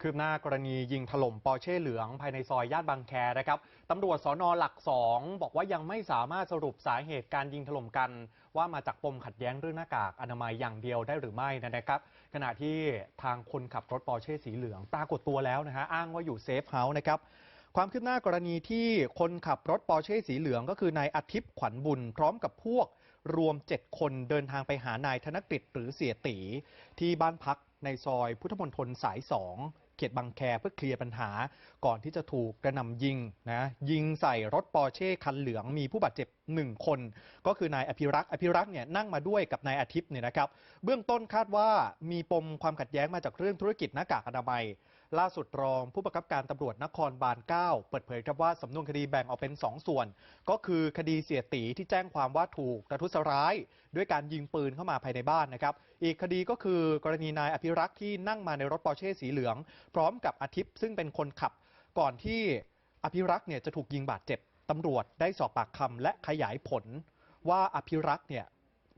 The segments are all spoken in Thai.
คืบหน้ากรณียิงถล่มปอร์เช่เหลืองภายในซอยย่านบางแคนะครับตำรวจสอนอหลักสองบอกว่ายังไม่สามารถสรุปสาเหตุการยิงถล่มกัน ว่ามาจากปมขัดแย้งเรื่องหน้ากากอนามัยอย่างเดียวได้หรือไม่นะครับ ขณะที่ทางคนขับรถปอร์เช่สีเหลืองปรากฏตัวแล้วนะฮะอ้างว่าอยู่เซฟเฮาส์นะครับความคืบหน้ากรณีที่คนขับรถปอร์เช่สีเหลืองก็คือนายอาทิตย์ขวัญบุญพร้อมกับพวกรวม 7 คนเดินทางไปหานายธนกฤษหรือเสียตีที่บ้านพักในซอยพุทธมณฑลสาย 2 เขตบางแคเพื่อเคลียร์ปัญหา ก่อนที่จะถูกกระหน่ำยิงนะยิงใส่รถปอร์เช่คันเหลืองมีผู้บาดเจ็บ 1 คน ก็คือนายอภิรักษ์อภิรักษ์เนี่ยนั่งมาด้วยกับนายอาทิตย์เนี่ยนะครับ เบื้องต้นคาดว่ามีปมความขัดแย้งมาจากเรื่องธุรกิจหน้ากากอนามัย ล่าสุดรองผู้บังคับการตำรวจนครบาล9เปิดเผยครับว่าสำนวนคดีแบ่งออกเป็น 2 ส่วน ก็คือคดีเสียตีที่แจ้งความว่าถูกประทุษร้าย ด้วยการยิงปืนเข้ามาภายในบ้านนะครับ อีกคดีก็คือกรณีนายอภิรักษ์ที่นั่งมาในรถปอร์เช่สีเหลือง พร้อมกับอาทิตย์ซึ่งเป็นคนขับ ก่อนที่อภิรักษ์เนี่ยจะถูกยิงบาดเจ็บตำรวจได้สอบปากคำและขยายผล ว่าอภิรักษ์เนี่ย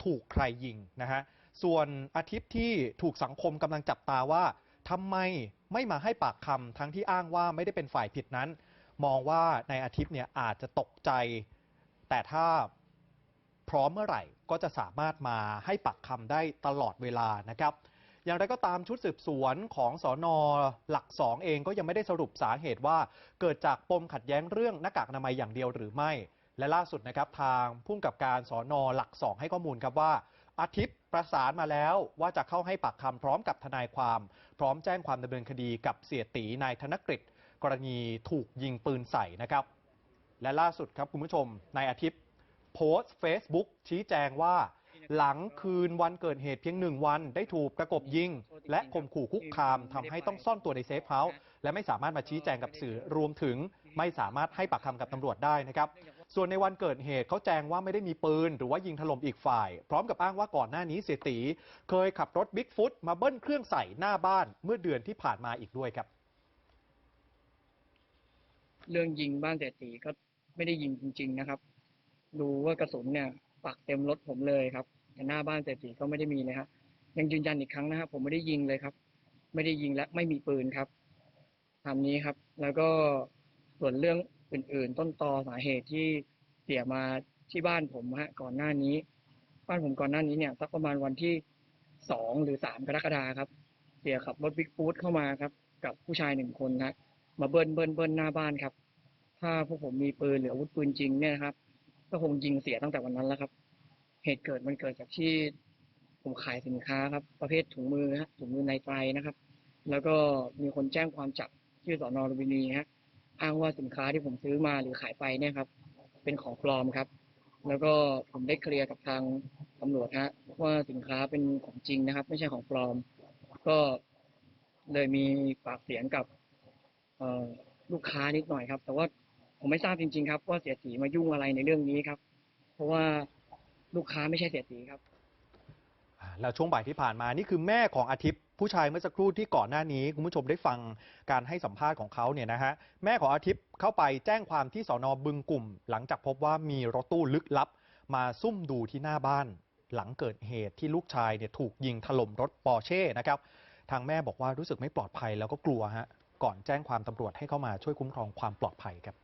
ถูกใครยิงนะฮะส่วนอาทิตย์ที่ถูกสังคมกำลังจับตาว่า ทำไมไม่มาให้ปากคำทั้งที่อ้างว่าไม่ได้เป็นฝ่ายผิดนั้น มองว่าในอาทิตย์เนี่ยอาจจะตกใจ แต่ถ้าพร้อมเมื่อไหร่ก็จะสามารถมาให้ปากคำได้ตลอดเวลานะครับ อย่างไรก็ตามชุดสืบสวนของสอนอหลักสองเองก็ยังไม่ได้สรุปสาเหตุว่า เกิดจากปมขัดแย้งเรื่องหน้ากากอนามัยอย่างเดียวหรือไม่ และล่าสุดนะครับทางผู้กำกับการสอนอหลักสองให้ข้อมูลครับว่า อาทิตย์ประสานมาแล้วว่าจะเข้าให้ปากคำพร้อมกับทนายความ พร้อมแจ้งความดำเนินคดีกับเสียตีนายธนกฤษกรณีถูกยิงปืนใส่นะครับ และล่าสุดครับคุณผู้ชมนายอาทิตย์โพสต์ Facebook ชี้แจงว่า หลังคืนวันเกิดเหตุเพียงหนึ่งวันได้ถูกประกบยิง และข่มขู่คุกคามทำให้ต้องซ่อนตัวในเซฟเฮาส์และไม่สามารถมาชี้แจงกับสื่อรวมถึงไม่สามารถให้ปากคำกับตำรวจได้นะครับ ส่วนในวันเกิดเหตุเขาแจ้งว่าไม่ได้มีปืน หรือว่ายิงถล่มอีกฝ่าย พร้อมกับอ้างว่าก่อนหน้านี้เสียตี เคยขับรถบิ๊กฟุตมาเบิ้ลเครื่องใส่หน้าบ้านเมื่อเดือนที่ผ่านมาอีกด้วยครับ เรื่องยิงบ้านเศรษฐีก็ไม่ได้ยิงจริง ๆนะครับ ดูว่ากระสุนเนี่ยปักเต็มรถผมเลยครับแต่หน้าบ้านเศรษฐีก็ไม่ได้มีเลยครับยังยืนยันอีกครั้งนะครับผมไม่ได้ยิงเลยครับ ไม่ได้ยิงและไม่มีปืนครับตามนี้ครับ แล้วก็ส่วนเรื่อง อื่น ๆ ต้นตอสาเหตุที่เสียมาที่บ้านผมฮะก่อนหน้านี้ บ้านผมก่อนหน้านี้เนี่ยสักประมาณวันที่สองหรือสามกรกฎาครับ เสียขับรถบิ๊กฟูดเข้ามาครับ กับผู้ชายหนึ่งคนนะมาเบิ้ลเบิ้ลเบิ้ลหน้าบ้านครับ ถ้าพวกผมมีปืนหรืออาวุธปืนจริงเนี่ยนะครับ ก็คงยิงเสียตั้งแต่วันนั้นแล้วครับ เหตุเกิดมันเกิดจากที่ผมขายสินค้าครับ ประเภทถุงมือฮะถุงมือในไตรนะครับ แล้วก็มีคนแจ้งความจับที่สอนอลุมพินีฮะ อ้างว่าสินค้าที่ผมซื้อมาหรือขายไปเนี่ยครับ เป็นของปลอมครับ แล้วก็ผมได้เคลียร์กับทางตำรวจฮะว่าสินค้าเป็นของจริงนะครับ ไม่ใช่ของปลอม ก็เลยมีปากเสียงกับลูกค้านิดหน่อยครับ แต่ว่าผมไม่ทราบจริง ๆ ครับ ว่าเสียตีมายุ่งอะไรในเรื่องนี้ครับ เพราะว่าลูกค้าไม่ใช่เสียตีครับแล้วช่วงบ่ายที่ผ่านมานี่คือแม่ของอาทิตย์ ผู้ชายเมื่อสักครู่ที่ก่อนหน้านี้คุณผู้ชมได้ฟังการให้สัมภาษณ์ของเขาเนี่ยนะฮะแม่ของอาทิตย์เข้าไปแจ้งความที่สอนอบึงกลุ่ม หลังจากพบว่ามีรถตู้ลึกลับ มาซุ่มดูที่หน้าบ้าน หลังเกิดเหตุที่ลูกชายเนี่ยถูกยิงถล่มรถปอร์เช่นะครับทางแม่บอกว่ารู้สึกไม่ปลอดภัยแล้วก็กลัวฮะก่อนแจ้งความตำรวจให้เข้ามาช่วยคุ้มครองความปลอดภัยครับ